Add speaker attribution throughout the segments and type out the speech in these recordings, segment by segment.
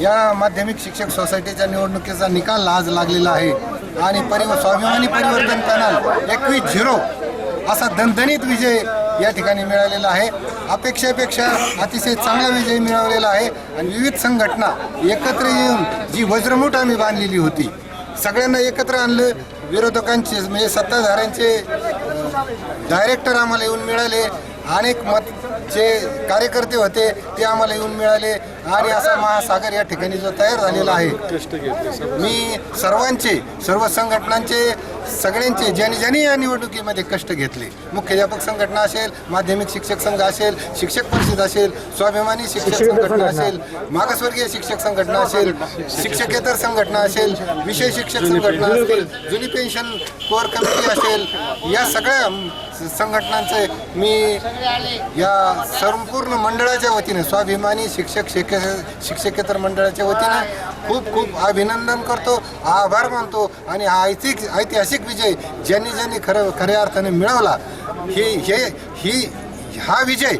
Speaker 1: या माध्यमिक शिक्षक सोसायटीच्या निवडणुकीचा निकाल आज लागलेला आहे. आणि परिव स्वाभिमानी परिवर्तन पॅनल एकवीस झिरो असा दणदणीत विजय या ठिकाणी मिळालेला आहे. अपेक्षेपेक्षा अतिशय चांगला विजय मिळवलेला आहे. आणि विविध संघटना एकत्र येऊन जी वज्रमूठ आम्ही बांधलेली होती सगळ्यांना एकत्र आणलं. विरोधकांचे म्हणजे सत्ताधाऱ्यांचे डायरेक्टर आम्हाला येऊन मिळाले. अनेक मतचे कार्यकर्ते होते ते आम्हाला येऊन मिळाले. आणि असा महासागर या ठिकाणी जो तयार झालेला आहे. मी सर्वांचे सर्व संघटनांचे सगळ्यांचे ज्यांनी ज्यांनी या निवडणुकीमध्ये कष्ट घेतले. मुख्याध्यापक संघटना असेल माध्यमिक शिक्षक संघ असेल शिक्षक परिषद असेल स्वाभिमानी शिक्षक संघटना असेल मागासवर्गीय शिक्षक संघटना असेल शिक्षकेतर संघटना असेल विषय शिक्षक संघटना असेल जुनी पेन्शन कोर कमिटी असेल या सगळ्या संघटनांचे मी या संपूर्ण मंडळाच्या वतीने स्वाभिमानी शिक्षक शिक्षक शिक्षकेतर मंडळाच्या वतीनं खूप खूप अभिनंदन करतो आभार मानतो आणि हा ऐतिक ऐतिहासिक विजय ज्यांनी ज्यांनी खरं खऱ्या अर्थाने मिळवला हे हे ही हा विजय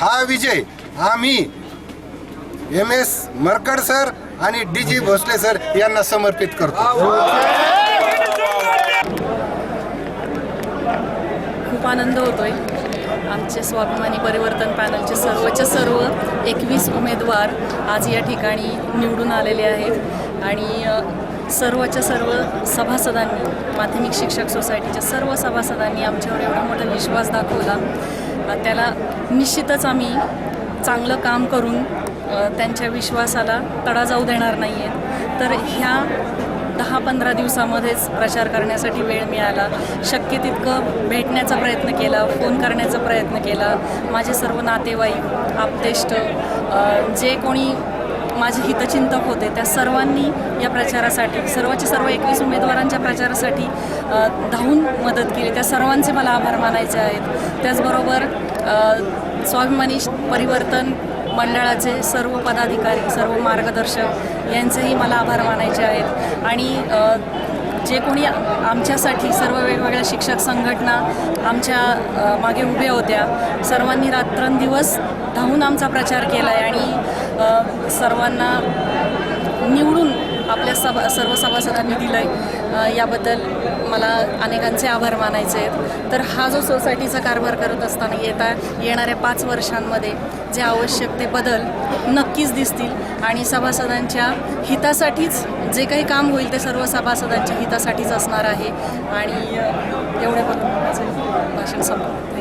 Speaker 1: हा विजय आम्ही एम एस मरकड सर आणि डी जी भोसले सर यांना समर्पित करतो.
Speaker 2: खूप आनंद होतोय. आमचे स्वाभिमानी परिवर्तन पॅनलचे सर्वच्या सर्व एकवीस उमेदवार आज या ठिकाणी निवडून आलेले आहेत. आणि सर्वच्या सर्व सभासदांनी माध्यमिक शिक्षक सोसायटीच्या सर्व सभासदांनी आमच्यावर एवढा मोठा विश्वास दाखवला. त्याला निश्चितच आम्ही चांगलं काम करून त्यांच्या विश्वासाला तडा जाऊ देणार नाही आहेत तर ह्या दहा पंधरा दिवसामध्येच प्रचार करण्यासाठी वेळ मिळाला. शक्य तितकं भेटण्याचा प्रयत्न केला फोन करण्याचा प्रयत्न केला. माझे सर्व नातेवाईक आपतेष्ट जे कोणी माझे हितचिंतक होते त्या सर्वांनी या प्रचारासाठी सर्वचे सर्व एकवीस उमेदवारांच्या प्रचारासाठी धावून मदत केली. त्या सर्वांचे मला आभार मानायचे आहेत. त्याचबरोबर स्वाभिमानी परिवर्तन मंडळाचे सर्व पदाधिकारी सर्व मार्गदर्शक यांचेही मला आभार मानायचे आहेत. आणि जे कोणी आमच्यासाठी सर्व वेगवेगळ्या शिक्षक संघटना आमच्या मागे उभ्या होत्या सर्वांनी रात्रंदिवस धावून आमचा प्रचार केला आहे आणि सर्वांना निवडून आपल्या सभा सर्व सभासदांनी दिलं आहे याबद्दल मला अनेकांचे आभार मानायचे आहेत. तर हा जो सोसायटीचा कारभार करत असताना येता येणाऱ्या पाच वर्षांमध्ये जे आवश्यक ते बदल नक्कीच दिसतील आणि सभासदांच्या हितासाठीच जे काही काम होईल ते सर्व सभासदांच्या हितासाठीच असणार आहे. आणि अ, एवढ्या भाषण संपलं.